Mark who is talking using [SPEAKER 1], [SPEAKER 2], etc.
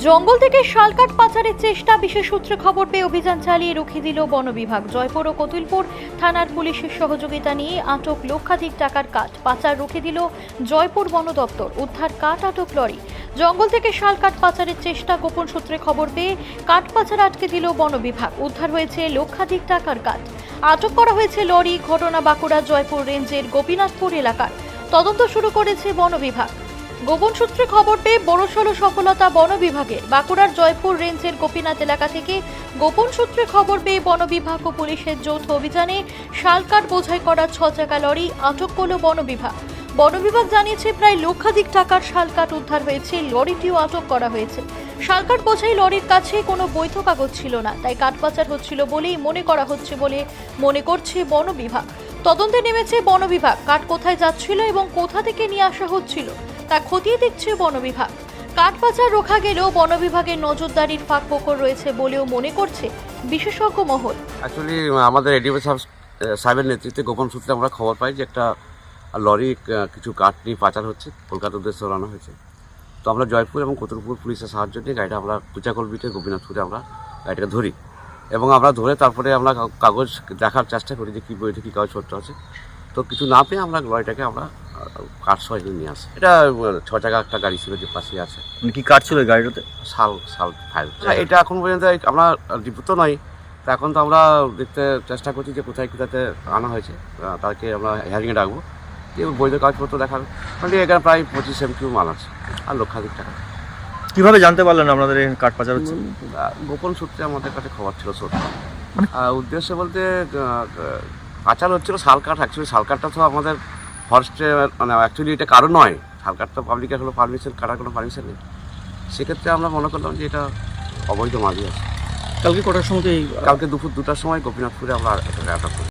[SPEAKER 1] জঙ্গল থেকে শালকাট পাচারের চেষ্টা, বিশেষ সূত্রে খবর পেয়ে অভিযান চালিয়ে রুখে দিল বন বিভাগ। জয়পুর ও কতুলপুর থানার পুলিশের সহযোগিতা নিয়ে আটক লক্ষাধিক টাকার কাঠ পাচার রুখে দিল জয়পুর বন দপ্তর। উদ্ধার কাঠ, আটক লরি। জঙ্গল থেকে শালকাঠ পাচারের চেষ্টা, গোপন সূত্রে খবর পেয়ে কাঠ পাচার আটকে দিল বন বিভাগ। উদ্ধার হয়েছে লক্ষাধিক টাকার কাঠ। আটক করা হয়েছে লরি, ঘটনা বাঁকুড়া জয়পুর রেঞ্জের গোপীনাথপুর এলাকার। তদন্ত শুরু করেছে বন বিভাগ। গোপন সূত্রে খবর পেয়ে বড়সড় সফলতা বন বিভাগের বাঁকুড়ার জয়পুর রেঞ্জের গোপীনাথ এলাকা থেকে গোপন সূত্রে খবর পেয়ে বন বিভাগ ও পুলিশের যৌথ অভিযানে শালকাঠ বোঝাই করা ছ চাকা লরি আটক করল বন বিভাগ। বন বিভাগ জানিয়েছে, প্রায় লক্ষাধিক টাকার শালকাঠ উদ্ধার হয়েছে, লরিটিও আটক করা হয়েছে। শালকাঠ বোঝাই লরির কাছে কোনো বৈধ কাগজ ছিল না, তাই কাঠপাচার হচ্ছিল বলেই মনে করা হচ্ছে বলে মনে করছে বন বিভাগ। তদন্তে নেমেছে বন বিভাগ, কাঠ কোথায় যাচ্ছিল এবং কোথা থেকে নিয়ে আসা হচ্ছিল। তা খতিয়ে দেখছে বন বিভাগ। কাঠ পাচার রোখা গেলেও বন বিভাগের নজরদারির ফাঁক ফোকর রয়েছে বলেও মনে করছে বিশেষজ্ঞ মহল।
[SPEAKER 2] অ্যাকচুয়ালি আমাদের এডিও সাহেব সাহেবের নেতৃত্বে গোপন সূত্রে আমরা খবর পাই যে একটা লরি কিছু কাঠ নিয়ে পাচার হচ্ছে কলকাতার উদ্দেশ্যে রওনা হয়েছে। তো আমরা জয়পুর এবং কতুলপুর পুলিশের সাহায্য নিয়ে গাড়িটা আমরা কুচাকল বিটে গোপীনাথপুরে আমরা গাড়িটাকে ধরি। এবং আমরা ধরে তারপরে আমরা কাগজ দেখার চেষ্টা করি যে কী বইটা কী কাগজপত্র আছে। তো কিছু না পেয়ে আমরা লরিটাকে আমরা কাঠ সহ নিয়ে আসি। এটা ছ চাকা একটা গাড়ি ছিল যে পাশে আছে।
[SPEAKER 3] মানে কি কাঠ ছিল গাড়িটাতে?
[SPEAKER 2] শাল শাল ফাইল এটা এখন পর্যন্ত আমরা ডিপু তো নয়। তো এখন তো আমরা দেখতে চেষ্টা করছি যে কোথায় কোথাতে আনা হয়েছে। তাকে আমরা হিয়ারিংয়ে ডাকবো। যে বৈধ কাগজপত্র দেখাবে। মানে এখানে প্রায় পঁচিশ এম কিউ মাল আছে। আর লক্ষাধিক টাকা।
[SPEAKER 3] কীভাবে জানতে পারলেন আপনাদের এই কাঠ পাচার হচ্ছে?
[SPEAKER 2] গোপন সূত্রে আমাদের কাছে খবর ছিল সত্য আহ, উদ্দেশ্য বলতে পাচার হচ্ছিল শাল কাঠ। অ্যাকচুয়ালি শাল কাঠটা তো আমাদের ফরেস্টে মানে অ্যাকচুয়ালি এটা কারও নয়। কাঠ তো পাবলিকের কোনো পারমিশন কাটার কোনো পারমিশন নেই। সেক্ষেত্রে আমরা মনে করলাম যে এটা অবৈধ মাঝি আছে।
[SPEAKER 3] কালকে কটার সময়
[SPEAKER 2] কালকে দুপুর দুটার সময় গোপীনাথপুরে আমরা অ্যাটাক করি